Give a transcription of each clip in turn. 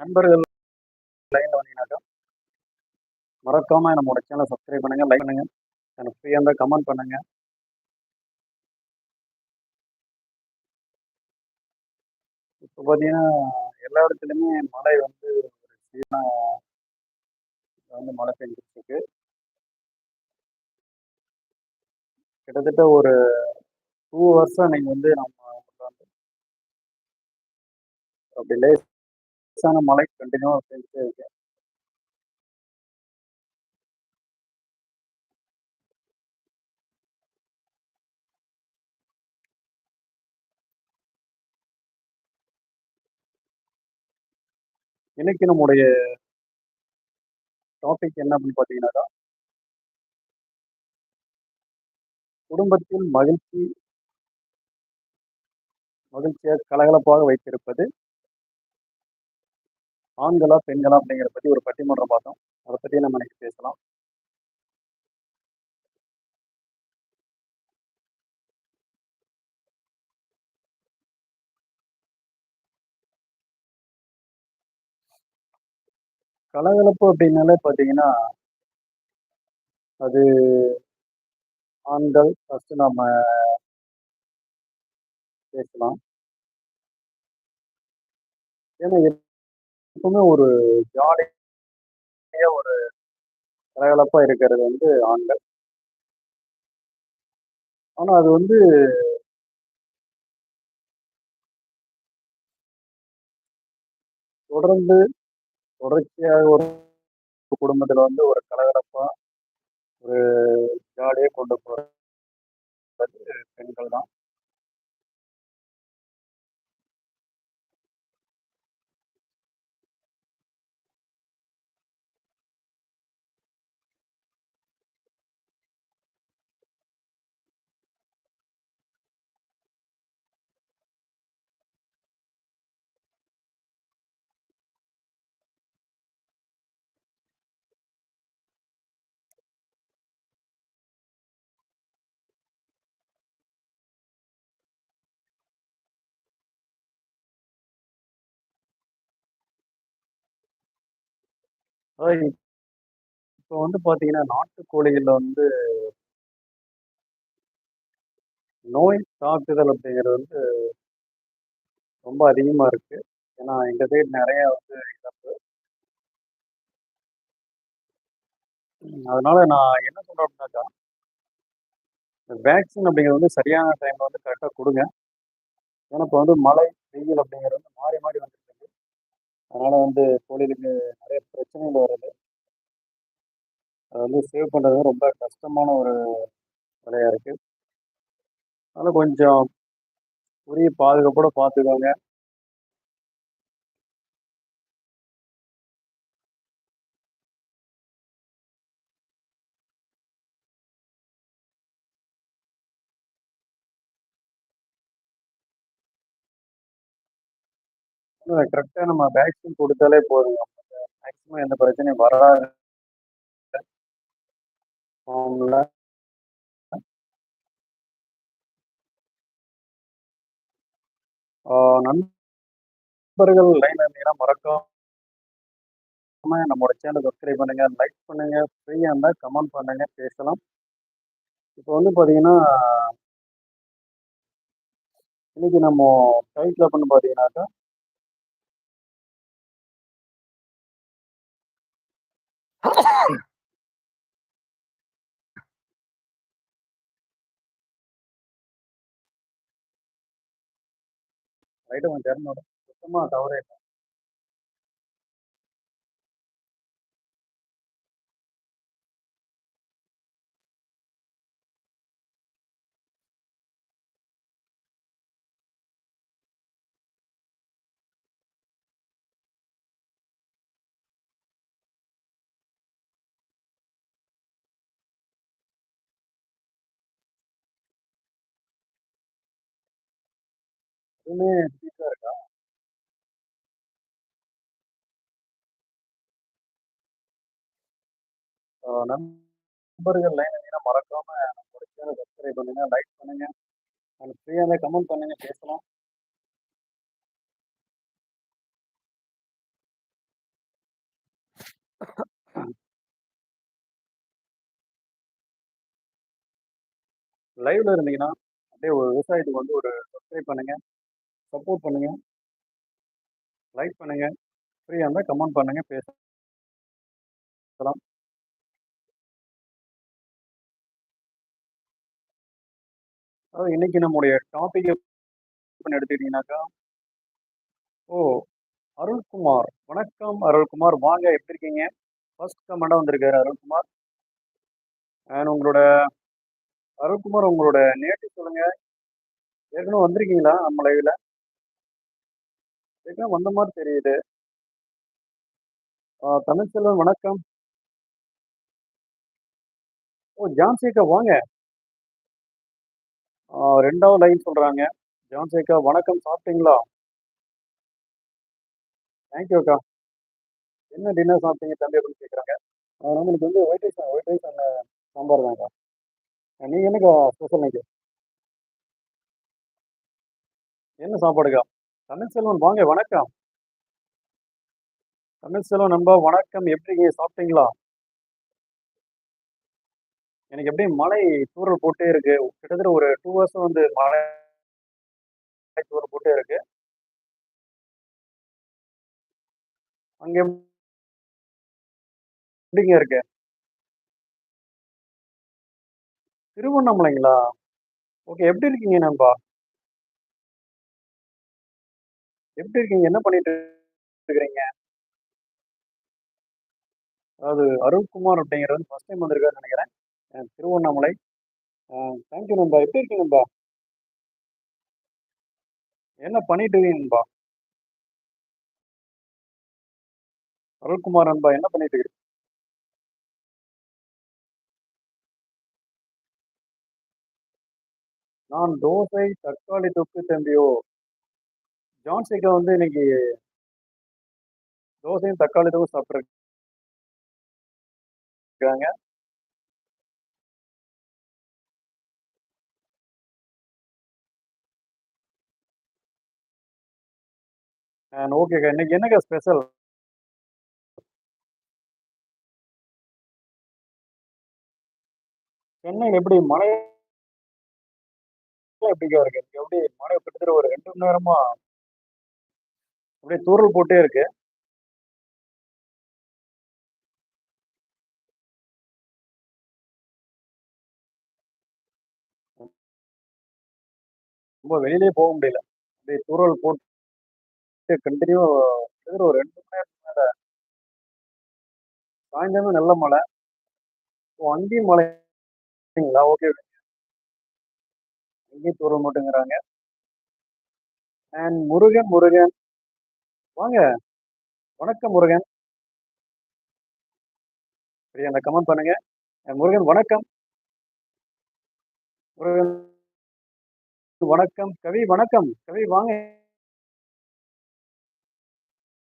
நண்பர்கள் லைனில் வந்தீங்கன்னாக்கா மறக்காம நம்மளோட சேனலை சப்ஸ்கிரைப் பண்ணுங்க லைக் பண்ணுங்க எனக்கு ஃப்ரீயாக இருந்தால் கமெண்ட் பண்ணுங்க. இப்போ பார்த்தீங்கன்னா எல்லா இடத்துலையுமே மழை வந்து ஒரு சீசனாக வந்து மழை பெஞ்சிட்டு இருக்கு. கிட்டத்தட்ட ஒரு டூ ஹவர்ஸாக நீங்கள் வந்து நம்ம ஊர்ல வந்து அப்படி லேசான மழை கண்டினியூவாக பெஞ்சிட்டே இருக்கு இன்னைக்கு நம்முடைய டாபிக் என்ன அப்படின்னு பார்த்தீங்கன்னாக்கா குடும்பத்தில் மகிழ்ச்சி மகிழ்ச்சியாக கலகலப்பாக வைத்திருப்பது ஆண்களா பெண்களா அப்படிங்கிற பற்றி ஒரு பட்டிமன்றம் பார்த்தோம் அதை பற்றி நம்ம இன்னைக்கு பேசலாம். கலகலப்பு அப்படின்னாலே பார்த்தீங்கன்னா அது ஆண்கள் ஃபர்ஸ்ட் நம்ம பேசலாம். ஏன்னா எப்பவுமே ஒரு ஜாலியா ஒரு கலகலப்பா இருக்கிறது வந்து ஆண்கள். ஆனா அது வந்து தொடர்ந்து தொடர்ச்சியாக ஒரு குடும்பத்துல வந்து ஒரு கலகலப்பா ஒரு ஜாலியாக கொண்டு போறது பெண்கள் தான் அதாவது இப்போ வந்து பாத்தீங்கன்னா நாட்டுக்கோழிகள்ல வந்து நோய் தாக்குதல் அப்படிங்கிறது வந்து ரொம்ப அதிகமா இருக்கு. ஏன்னா எங்க சைடு நிறைய வந்து இழப்பு அதனால நான் என்ன சொல்றேன் அப்படின்னாக்கா வேக்சின் அப்படிங்கிறது வந்து சரியான டைம்ல வந்து கரெக்டாக கொடுங்க. ஏன்னா இப்போ வந்து மழை வெயில் அப்படிங்கிறது வந்து மாறி மாறி வந்துட்டு அதனால வந்து கோழிகளுக்கு நிறைய பிரச்சனைகள் வருது. அதை வந்து சேவ் பண்றது ரொம்ப கஷ்டமான ஒரு வேலையாக இருக்கு. அதனால கொஞ்சம் உரிய பாதுகாப்போட பார்த்துக்கோங்க. கரெக்டாக நம்ம வேக்சின் கொடுத்தாலே போதும். மேக்ஸிமம் எந்த பிரச்சனையும் வராது. ஃபார்ம்ல நண்பர்கள் லைன் இருந்தீங்கன்னா மறக்காம நம்மளோட சேனல் சப்ஸ்கிரைப் பண்ணுங்க லைக் பண்ணுங்க ஃப்ரீயாக இருந்தால் கமெண்ட் பண்ணுங்க பேசலாம். இப்போ வந்து பார்த்தீங்கன்னா இன்னைக்கு நம்ம டைட்டில் பண்ணு பார்த்தீங்கன்னாக்கா ரைட்டு கொஞ்சம் சுத்தமாக தவறே இல்லை எதுவுமே சீட்டாக இருக்கா? நண்பர்கள் லைன் இருந்தீங்கன்னா மறக்காம நம்மளோட சேனல் சப்ஸ்கிரைப் பண்ணுங்க லைக் பண்ணுங்க. அண்ட் ஃப்ரீயாக கமெண்ட் பண்ணுங்க பேசலாம். லைவ்ல இருந்தீங்கன்னா, அப்படியே ஒரு விவசாயத்துக்கு வந்து ஒரு சப்ஸ்கிரைப் பண்ணுங்க. சப்போர்ட் பண்ணுங்க. லைக் பண்ணுங்க. ஃப்ரீயா இருந்தால் கமெண்ட் பண்ணுங்க. பேசலாம். அதாவது இன்னைக்கு நம்முடைய டாபிக் எப்படின்னு எடுத்துக்கிட்டீங்கன்னாக்கா ஓ! அருள்குமார். வணக்கம் அருள்குமார். வாங்க எப்படி இருக்கீங்க? ஃபர்ஸ்ட் கமெண்டாக வந்திருக்காரு அருள்குமார். அண்ட் உங்களோட அருள்குமார் உங்களோட நேட்டிவ் சொல்லுங்க. ஏற்கனவே வந்திருக்கீங்களா நம்ம லைவில் ஏற்கனவே வந்த மாதிரி தெரியுது. ஆ தமிழ்செல்வன் வணக்கம். ஓ! ஜான்சி வாங்க. ரெண்டாவது லைன் சொல்றாங்க. ஜான்சி வணக்கம் சாப்பிட்டீங்களா? தேங்க் யூ அக்கா. என்ன டின்னர் சாப்பிட்டீங்க தம்பி அப்படின்னு கேட்குறாங்க. அதனால நம்மளுக்கு வந்து ஒயிட் ரைஸ் ஒயிட் ரைஸ் அந்த சாம்பார் தான்க்கா. நீங்கள் என்னக்கா ஸ்பெஷல் இன்னைக்கு? என்ன சாப்பாடுக்கா? தமிழ் செல்வன் வாங்க வணக்கம். தமிழ் செல்வன் நம்ப வணக்கம். எப்படி சாப்பிட்டீங்களா? எனக்கு எப்படியும் மழை தூரல் போட்டே இருக்கு. கிட்டத்தட்ட ஒரு டூ ஹவர்ஸ் வந்து மழை தூரல் போட்டே இருக்கு. அங்க எப்படிங்க இருக்கு? திருவண்ணாமலைங்களா? ஓகே. எப்படி இருக்கீங்க நண்பா? எப்படி இருக்கீங்க? என்ன பண்ணிட்டு இருக்கிறீங்க? அதாவது அருள்குமார் அப்படிங்கிறது வந்து ஃபர்ஸ்ட் டைம் வந்திருக்காருன்னு நினைக்கிறேன். திருவண்ணாமலை. தேங்க்யூ தேங்க் யூ நண்பா. எப்படி இருக்கீங்க நண்பா? என்ன பண்ணிட்டு இருக்கீங்க நண்பா? அருள்குமார் நண்பா என்ன பண்ணிட்டு இருக்கீங்க நான் தோசை, தக்காளி தொக்கு தம்பியோ! ஜான் சைக்கிள் வந்து இன்னைக்கு தோசையும், தக்காளி தோசை சாப்பிட்டுருக்காங்க. அண்ட் ஓகேக்கா. இன்னைக்கு என்னக்கா ஸ்பெஷல்? சென்னையில் எப்படி மழை எப்படிக்கா இருக்கு? எப்படி மழை கிட்டத்தட்ட ஒரு ரெண்டு மணி நேரமா அப்படியே தூரல் போட்டே இருக்கு. ரொம்ப வெளியிலயே போக முடியல. அப்படியே தூரல் போட்டு கண்டினியூ ஒரு ரெண்டு மணி நேரத்துக்கு மேல சாயந்தரமும் நல்ல மழை. ஓ! அங்கேயும் மழைங்களா? ஓகே. அங்கேயும் தூரல் மட்டுங்கிறாங்க. அண்ட் முருகன் முருகன். வாங்க. வணக்கம் முருகன். சரி அந்த கமெண்ட் பண்ணுங்க. முருகன் வணக்கம். முருகன் வணக்கம். கவி வணக்கம். கவி வாங்க.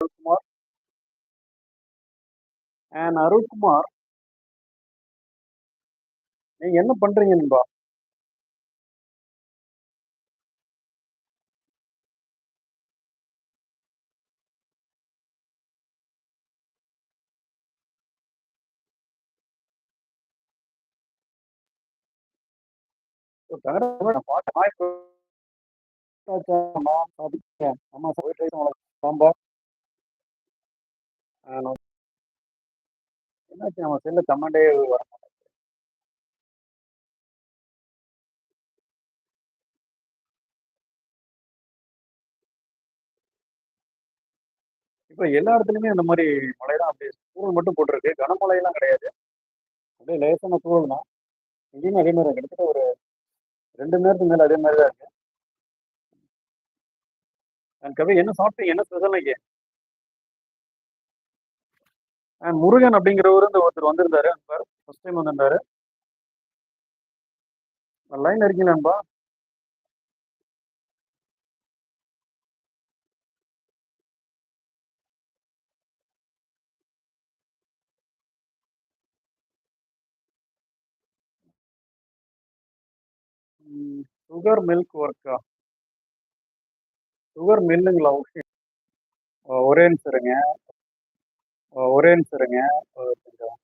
அருள்குமார். அண்ட் அருள்குமார். நீங்க என்ன பண்றீங்க நண்பா? சாம்பார். என்னாச்சு நம்ம செல்ல கமெண்டே வர மாட்டேங்குது. இப்ப எல்லா இடத்துலயுமே அந்த மாதிரி மழை தான் அப்படியே தூறல் மட்டும் போட்டிருக்கு. கனமழைலாம் கிடையாது. அப்படியே லேசான தூறல் தான். இங்கேயும் அதே மாதிரி கிட்டத்தட்ட ஒரு ரெண்டு மணி நேரத்துக்கு மேல அதே மாதிரி தான் இருக்கு. அண்ட் கவி என்ன சாப்பிட்டீங்க? என்ன ஸ்பெஷல் இன்னைக்கு? அண்ட் முருகன் அப்படிங்கிறவரு வந்து ஒருத்தர் வந்திருந்தாரு. ஃபர்ஸ்ட் டைம் வந்திருந்தாரு. லைன் இருக்கீங்களா நண்பா? ம். சுகர் மில்க் ஒர்க்கா? சுகர் மில்லுங்களா? ஓகே. ஒரே நிமிஷம் இருங்க. ஒரே நிமிஷம் இருங்க. கொஞ்சம்